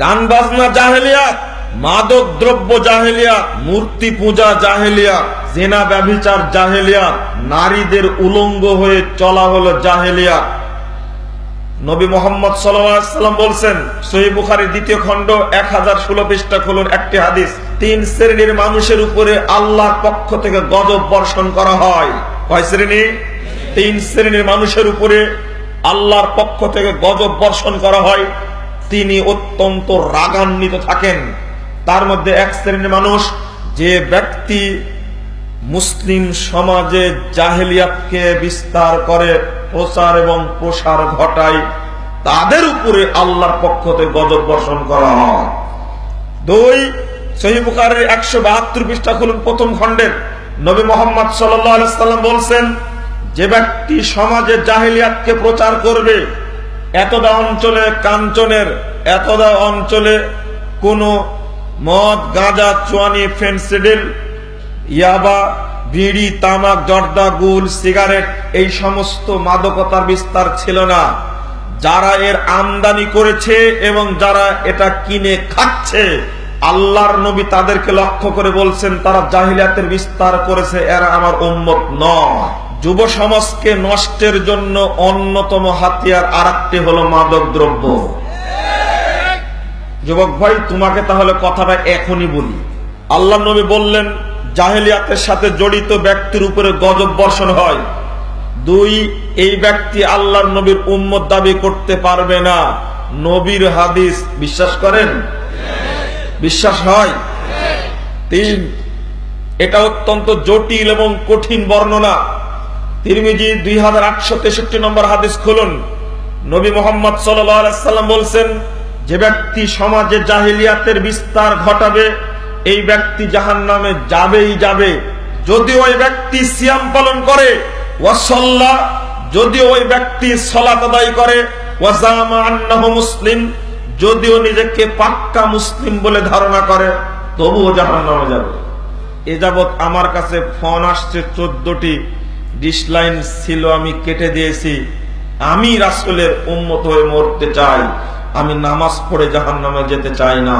গান বাজনা জাহেলিয়াত, মাদক দ্রব্য জাহেলিয়াত, মূর্তি পূজা জাহেলিয়াত, জেনা ব্যভিচার জাহেলিয়াত, নারীদের উলঙ্গ হয়ে চলা হলো জাহেলিয়াত। নবী মোহাম্মদ সাল্লাম বলছেন সহি বুখারীর দ্বিতীয় খণ্ড, এক হাজার ষোলো পৃষ্ঠা খুলুন, একটি হাদিস। তিন শ্রেণির মানুষের উপরে আল্লাহর পক্ষ থেকে গজব বর্ষণ করা হয়। কয় শ্রেণি? তিন শ্রেণির মানুষের উপরে আল্লাহর পক্ষ থেকে গজব বর্ষণ করা হয়। তিনি অত্যন্ত রাগান্বিত থাকেন। তার মধ্যে এক শ্রেণির মানুষ, যে ব্যক্তি মুসলিম সমাজে জাহেলিয়াতকে বিস্তার করে প্রচার এবং প্রসার ঘটায়, তাদের উপরে আল্লাহর পক্ষ থেকে গজব বর্ষণ করা হয়। দুই সহিবুকারের একশো বাহাত্তর পৃষ্ঠা খুলুন প্রথম খণ্ডের নবী মোহাম্মদ সাল্লাম বলছেন, যে ব্যক্তি সমাজে জাহেলিয়াতকে প্রচার করবে এতদা অঞ্চলে কাঞ্চনের, এতদা অঞ্চলে কোনো মদ, গাঁজা, চুয়ানি, ফেন্সিডিল, ইয়াবা, বিড়ি, তামাক, জর্দা, গুল, সিগারেট এই সমস্ত মাদকতার বিস্তার ছিল না। যারা এর আমদানি করেছে এবং যারা এটা কিনে খাচ্ছে, আল্লাহর নবী তাদেরকে লক্ষ্য করে বলছেন, তারা জাহিলিয়াতের বিস্তার করেছে, এরা আমার উম্মত নয়। যুব সমাজকে নষ্টের জন্য অন্যতম হাতিয়ার আর একটি হলো মাদক দ্রব্য। যুবক ভাই, তোমাকে তাহলে কথাটা এখনই বলি। আল্লাহ নবী বললেন, জাহেলিয়াতের সাথে জড়িত ব্যক্তির উপরে গজব বর্ষণ হয়। দুই, এই ব্যক্তি আল্লাহর নবীর উম্মত দাবি করতে পারবে না। নবীর হাদিস বিশ্বাস করেন? বিশ্বাস হয়? তিন, এটা অত্যন্ত জটিল এবং কঠিন বর্ণনা। তিরমিজি দুই হাজার আটশো তেষট্টি নম্বর হাদিস খুলুন। নবী মোহাম্মদ সাল্লাম বলছেন, যে ব্যক্তি সমাজে জাহিলিয়াতের বিস্তার ঘটাবে, এই ব্যক্তি জাহান নামে যাবেই যাবে। যদি ওই ব্যক্তি সিয়াম পালন করে, ওয়াসল্লা, যদি ওই ব্যক্তি সলাত আদায় করে, ওয়াজামা আন্নাহু মুসলিম যদিও নিজেকে পাক্কা মুসলিম বলে ধারণা করে, তবুও জাহান নামে যাবে। এ যাবৎ আমার কাছে ফোন আসছে চোদ্দটি ডিসলাইন ছিল, আমি কেটে দিয়েছি। আমি রাসুলের উন্মত হয়ে মরতে চাই। আমি নামাজ পড়ে জাহান নামে যেতে চাই না।